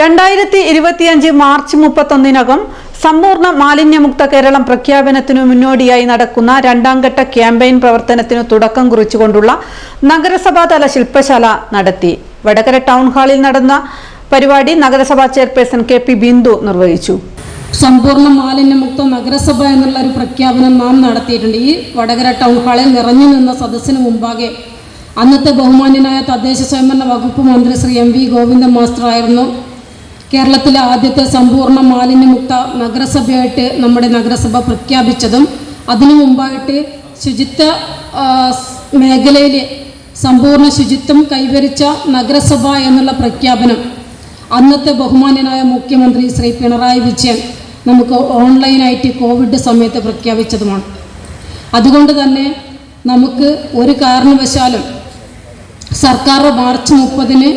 രണ്ടായിരത്തി ഇരുപത്തിയഞ്ച് മാർച്ച് മുപ്പത്തൊന്നിനകം സമ്പൂർണ മാലിന്യമുക്ത കേരളം പ്രഖ്യാപനത്തിനു മുന്നോടിയായി നടക്കുന്ന രണ്ടാം ഘട്ട ക്യാമ്പയിൻ പ്രവർത്തനത്തിനു തുടക്കം കുറിച്ചുകൊണ്ടുള്ള നഗരസഭാതല ശില്പശാല നടത്തി. വടകര ടൗൺ ഹാളിൽ നടന്ന പരിപാടി നഗരസഭാ ചെയർപേഴ്സൺ കെ പി ബിന്ദു നിർവഹിച്ചു. സമ്പൂർണ മാലിന്യമുക്ത നഗരസഭ എന്നുള്ള ഒരു പ്രഖ്യാപനം നാം നടത്തിയിട്ടുണ്ട്. ഈ വടകര ടൗൺ ഹാളിൽ നിറഞ്ഞു നിന്ന സദസ്സിന് മുമ്പാകെ അന്നത്തെ ബഹുമാന്യനായ തദ്ദേശ സ്വയംഭരണ വകുപ്പ് മന്ത്രി Shri M V Govindan master ആയിരുന്നു കേരളത്തിലെ ആദ്യത്തെ സമ്പൂർണ മാലിന്യമുക്ത നഗരസഭയായിട്ട് നമ്മുടെ നഗരസഭ പ്രഖ്യാപിച്ചതും അതിനു മുമ്പായിട്ട് ശുചിത്വ മേഖലയിൽ സമ്പൂർണ ശുചിത്വം കൈവരിച്ച നഗരസഭ എന്നുള്ള പ്രഖ്യാപനം അന്നത്തെ ബഹുമാന്യനായ മുഖ്യമന്ത്രി ശ്രീ പിണറായി വിജയൻ നമുക്ക് ഓൺലൈനായിട്ട് കോവിഡ് സമയത്ത് പ്രഖ്യാപിച്ചതുമാണ്. അതുകൊണ്ട് തന്നെ നമുക്ക് ഒരു കാരണവശാലും സർക്കാർ മാർച്ച് മുപ്പതിന്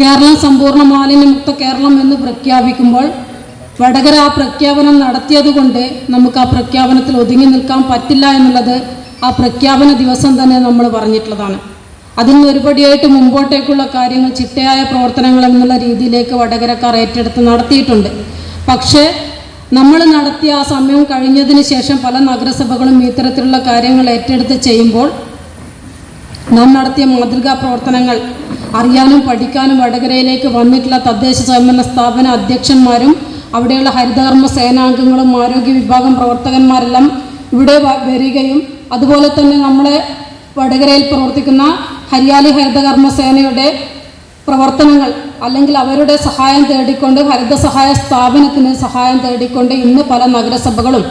കേരളം സമ്പൂർണ മാലിന്യമുക്ത കേരളം എന്ന് പ്രഖ്യാപിക്കുമ്പോൾ വടകര ആ പ്രഖ്യാപനം നടത്തിയതുകൊണ്ട് നമുക്ക് ആ പ്രഖ്യാപനത്തിൽ ഒതുങ്ങി നിൽക്കാൻ പറ്റില്ല എന്നുള്ളത് ആ പ്രഖ്യാപന ദിവസം തന്നെ നമ്മൾ പറഞ്ഞിട്ടുള്ളതാണ്. അതിൽ നിന്ന് ഒരുപടിയായിട്ട് മുമ്പോട്ടേക്കുള്ള കാര്യങ്ങൾ ചിട്ടയായ പ്രവർത്തനങ്ങൾ എന്നുള്ള രീതിയിലേക്ക് വടകരക്കാർ ഏറ്റെടുത്ത് നടത്തിയിട്ടുണ്ട്. പക്ഷേ നമ്മൾ നടത്തിയ ആ സമയം കഴിഞ്ഞതിന് ശേഷം പല നഗരസഭകളും ഇത്തരത്തിലുള്ള കാര്യങ്ങൾ ഏറ്റെടുത്ത് ചെയ്യുമ്പോൾ നാം നടത്തിയ മാതൃകാ പ്രവർത്തനങ്ങൾ അറിയാനും പഠിക്കാനും വടകരയിലേക്ക് വന്നിട്ടുള്ള തദ്ദേശ സ്വയംഭരണ സ്ഥാപന അധ്യക്ഷന്മാരും അവിടെയുള്ള ഹരിതകർമ്മ സേനാംഗങ്ങളും ആരോഗ്യ വിഭാഗം പ്രവർത്തകന്മാരെല്ലാം ഇവിടെ വരികയും അതുപോലെ തന്നെ നമ്മളെ വടകരയിൽ പ്രവർത്തിക്കുന്ന ഹരിയാലി ഹരിതകർമ്മ സേനയുടെ പ്രവർത്തനങ്ങൾ അല്ലെങ്കിൽ അവരുടെ സഹായം തേടിക്കൊണ്ട് ഹരിത സഹായ സ്ഥാപനത്തിന് സഹായം തേടിക്കൊണ്ട് ഇന്ന് പല നഗരസഭകളും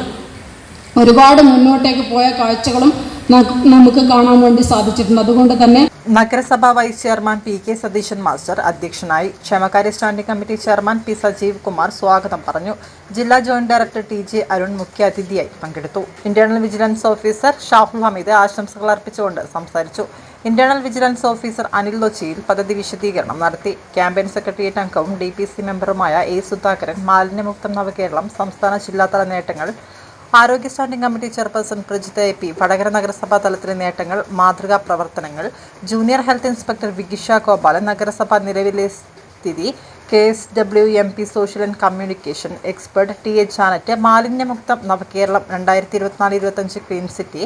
ഒരുപാട് മുന്നോട്ടേക്ക് പോയ കാഴ്ചകളും നമുക്ക് കാണാൻ വേണ്ടി സാധിച്ചിട്ടുണ്ട്. അതുകൊണ്ട് തന്നെ നഗരസഭാ vice chairman P K Satheesan master അധ്യക്ഷനായി ക്ഷേമകാര്യ standing committee chairman P Sajeev Kumar സ്വാഗതം പറഞ്ഞു. ജില്ലാ joint director T J Arun മുഖ്യാതിഥിയായി പങ്കെടുത്തു. Internal vigilance officer Shahul Hameed ആശംസകൾ അർപ്പിച്ചുകൊണ്ട് സംസാരിച്ചു. ഇന്റേണൽ വിജിലൻസ് ഓഫീസർ അനിൽ ലൊച്ചിയിൽ പദ്ധതി വിശദീകരണം നടത്തി. ക്യാമ്പയിൻ സെക്രട്ടേറിയറ്റ് അംഗവും ഡി പി സി മെമ്പറുമായ എ സുധാകരൻ മാലിന്യമുക്തം നവകേരളം സംസ്ഥാന ജില്ലാതല നേട്ടങ്ങൾ ആരോഗ്യ standing committee chairperson Prajitha A P Vadakara നഗരസഭാ തലത്തിലെ നേട്ടങ്ങൾ മാതൃകാ പ്രവർത്തനങ്ങൾ junior health inspector Vigisha Gopalan നഗരസഭ നിലവിലെ സ്ഥിതി K S W M P social and communication expert T H Annette മാലിന്യമുക്തം നവകേരളം രണ്ടായിരത്തി ഇരുപത്തിനാല് ഇരുപത്തഞ്ച് clean city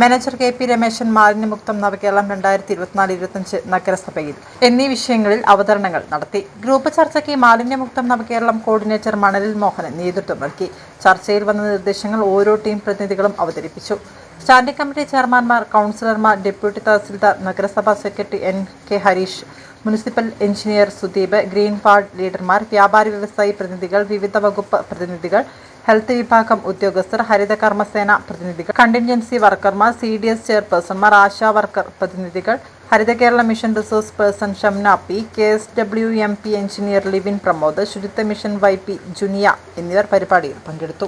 manager K P Rameshan മാലിന്യമുക്തം നവകേരളം രണ്ടായിരത്തി ഇരുപത്തിനാല് ഇരുപത്തഞ്ച് നഗരസഭയിൽ എന്നീ വിഷയങ്ങളിൽ അവതരണങ്ങൾ നടത്തി. ഗ്രൂപ്പ് ചർച്ചയ്ക്ക് മാലിന്യമുക്തം നവകേരളം കോർഡിനേറ്റർ മണലിൽ മോഹനൻ നേതൃത്വം നൽകി. ചർച്ചയിൽ വന്ന നിർദ്ദേശങ്ങൾ ഓരോ ടീം പ്രതിനിധികളും അവതരിപ്പിച്ചു. സ്റ്റാൻഡിംഗ് കമ്മിറ്റി ചെയർമാൻമാർ കൗൺസിലർമാർ ഡെപ്യൂട്ടി തഹസിൽദാർ നഗരസഭാ secretary N K Harish municipal engineer Sudeep green പാർഡ് ലീഡർമാർ വ്യാപാരി വ്യവസായി പ്രതിനിധികൾ വിവിധ വകുപ്പ് പ്രതിനിധികൾ ഹെൽത്ത് വിഭാഗം ഉദ്യോഗസ്ഥർ ഹരിത കർമ്മസേന പ്രതിനിധികൾ കണ്ടിൻജൻസി വർക്കർമാർ സി ഡി എസ് ചെയർപേഴ്സൺമാർ ആശാ വർക്കർ പ്രതിനിധികൾ Haritha Kerala mission resource person Shamna P K S W M P engineer Livin Pramod Suchitwa mission Y P ജുനിയ എന്നിവർ പരിപാടിയിൽ പങ്കെടുത്തു.